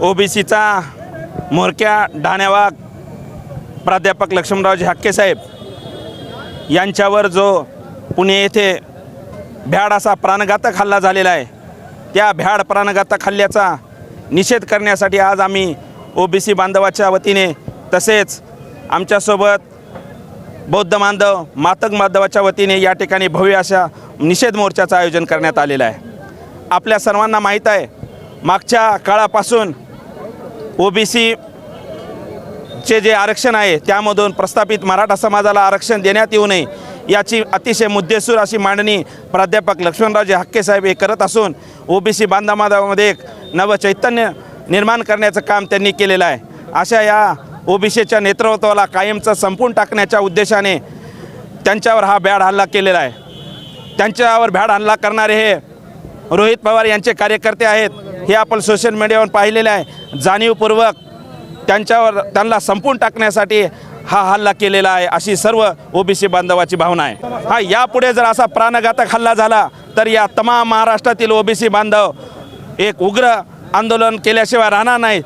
ओबीसीचा म्होरक्या डाण्यावाघ प्राध्यापक लक्ष्मणरावजी हक्केसाहेब यांच्यावर जो पुणे येथे भ्याड असा प्राणघातक हल्ला झालेला आहे त्या भ्याड प्राणघातक हल्ल्याचा निषेध करण्यासाठी आज आम्ही ओबीसी बांधवाच्या वतीने तसेच आमच्यासोबत बौद्ध बांधव मातक बांधवाच्या वतीने या ठिकाणी भव्य अशा निषेध मोर्चाचं आयोजन करण्यात आलेलं आहे. आपल्या सर्वांना माहीत आहे मागच्या काळापासून ओबीसी चे जे आरक्षण आहे त्यामधून प्रस्थापित मराठा समाजाला आरक्षण देण्यात येऊ नये याची अतिशय मुद्देसूर अशी मांडणी प्राध्यापक लक्ष्मणरावजी हक्के साहेब हे करत असून ओबीसी बांधवामध्ये एक नवचैतन्य निर्माण करण्याचं काम त्यांनी केलेलं आहे. अशा या ओबीसीच्या नेतृत्वाला कायमचं संपून टाकण्याच्या उद्देशाने त्यांच्यावर हा भ्याड हल्ला केलेला आहे. त्यांच्यावर भ्याड हल्ला करणारे हे रोहित पवार यांचे कार्यकर्ते आहेत. हे आपण सोशल मीडियावर पाहिलेलं आहे. जाणीवपूर्वक त्यांच्यावर त्यांना संपून टाकण्यासाठी हा हल्ला केलेला आहे अशी सर्व ओबीसी बांधवाची भावना आहे. हा यापुढे जर असा प्राणघातक हल्ला झाला तर या तमाम महाराष्ट्रातील ओबीसी बांधव एक उग्र आंदोलन केल्याशिवाय राहणार नाहीत.